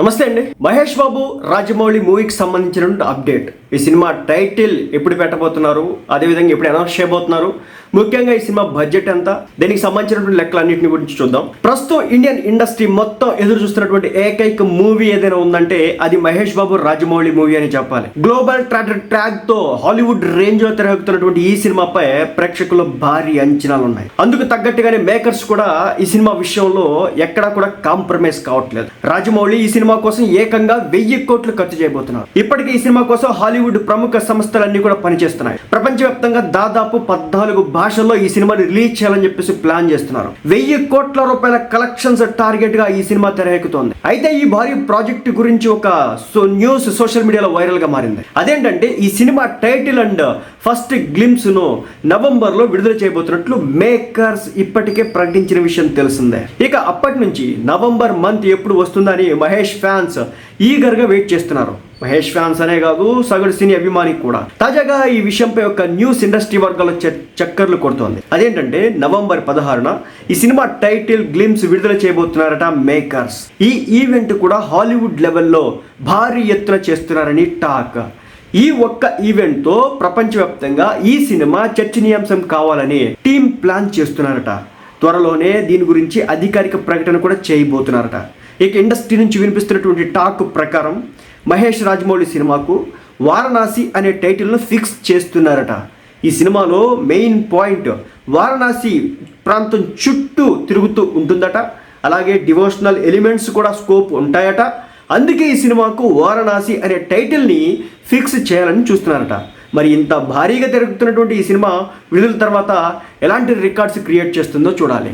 నమస్తే అండి. మహేష్ బాబు రాజమౌళి మూవీకి సంబంధించిన అప్డేట్. ఈ సినిమా టైటిల్ ఎప్పుడు పెట్టబోతున్నారు? అదేవిధంగా ఎప్పుడు అనౌన్స్ చేయబోతున్నారు? ముఖ్యంగా ఈ సినిమా బడ్జెట్ ఎంత? దీనికి సంబంధించినటువంటి లెక్కలన్నింటిని గురించి చూద్దాం. ప్రస్తుతం ఇండియన్ ఇండస్ట్రీ మొత్తం ఎదురు చూస్తున్నటువంటి ఏకైక మూవీ ఏదైనా ఉందంటే అది మహేష్ బాబు రాజమౌళి మూవీ అని చెప్పాలి. గ్లోబల్ ట్రాక్టర్ ట్రాక్తో హాలీవుడ్ రేంజ్లో తెరకెక్కుతున్నటువంటి ఈ సినిమాపై ప్రేక్షకులు భారీ అంచనాలు ఉన్నాయి అందుకు తగ్గట్టుగానే మేకర్స్ కూడా ఈ సినిమా విషయంలో ఎక్కడా కూడా కాంప్రమైజ్ కావట్లేదు. రాజమౌళి ఈ సినిమా కోసం ఏకంగా వెయ్యి కోట్లు ఖర్చు చేయబోతున్నారు. ఇప్పటికే ఈ సినిమా కోసం హాలీవుడ్ ప్రముఖ సంస్థలన్నీ కూడా పనిచేస్తున్నాయి. ప్రపంచవ్యాప్తంగా దాదాపు పద్నాలుగు భాషల్లో ఈ సినిమాని రిలీజ్ చేయాలని చెప్పేసి ప్లాన్ చేస్తున్నారు. వెయ్యి కోట్ల రూపాయల కలెక్షన్స్ టార్గెట్గా ఈ సినిమా తెరకెక్కుతోంది. అయితే ఈ భారీ ప్రాజెక్ట్ గురించి ఒక సో న్యూస్ సోషల్ మీడియాలో వైరల్గా మారింది. అదేంటంటే ఈ సినిమా టైటిల్ అండ్ ఫస్ట్ గ్లిమ్స్ను నవంబర్లో విడుదల చేయబోతున్నట్లు మేకర్స్ ఇప్పటికే ప్రకటించిన విషయం తెలిసిందే. ఇక అప్పటి నుంచి నవంబర్ మంత్ ఎప్పుడు వస్తుందని మహేష్ ఫ్యాన్స్ ఈగర్గా వెయిట్ చేస్తున్నారు. మహేష్ ఫ్యాన్స్ అనే కాదు సగటు సినీ అభిమాని కూడా. తాజాగా ఈ విషయంపై ఒక న్యూస్ ఇండస్ట్రీ వర్గాల్లో చ- చక్కర్లు కొడుతోంది. అదేంటంటే నవంబర్ పదహారున ఈ సినిమా టైటిల్ గ్లిమ్స్ విడుదల చేయబోతున్నారట మేకర్స్. ఈ ఈవెంట్ కూడా హాలీవుడ్ లెవెల్లో భారీ ఎత్తున చేస్తున్నారని టాక్. ఈ ఒక్క ఈవెంట్తో ప్రపంచవ్యాప్తంగా ఈ సినిమా చర్చనీయాంశం కావాలని టీం ప్లాన్ చేస్తున్నారట. త్వరలోనే దీని గురించి అధికారిక ప్రకటన కూడా చేయబోతున్నారట. ఇక ఇండస్ట్రీ నుంచి వినిపిస్తున్నటువంటి టాక్ ప్రకారం మహేష్ రాజమౌళి సినిమాకు వారణాసి అనే టైటిల్ను ఫిక్స్ చేస్తున్నారట. ఈ సినిమాలో మెయిన్ పాయింట్ వారణాసి ప్రాంతం చుట్టూ తిరుగుతూ ఉంటుందట. అలాగే డివోషనల్ ఎలిమెంట్స్ కూడా స్కోప్ ఉంటాయట. అందుకే ఈ సినిమాకు వారణాసి అనే టైటిల్ని ఫిక్స్ చేయాలని చూస్తున్నారట. మరి ఇంత భారీగా తిరుగుతున్నటువంటి ఈ సినిమా విడుదల తర్వాత ఎలాంటి రికార్డ్స్ క్రియేట్ చేస్తుందో చూడాలి.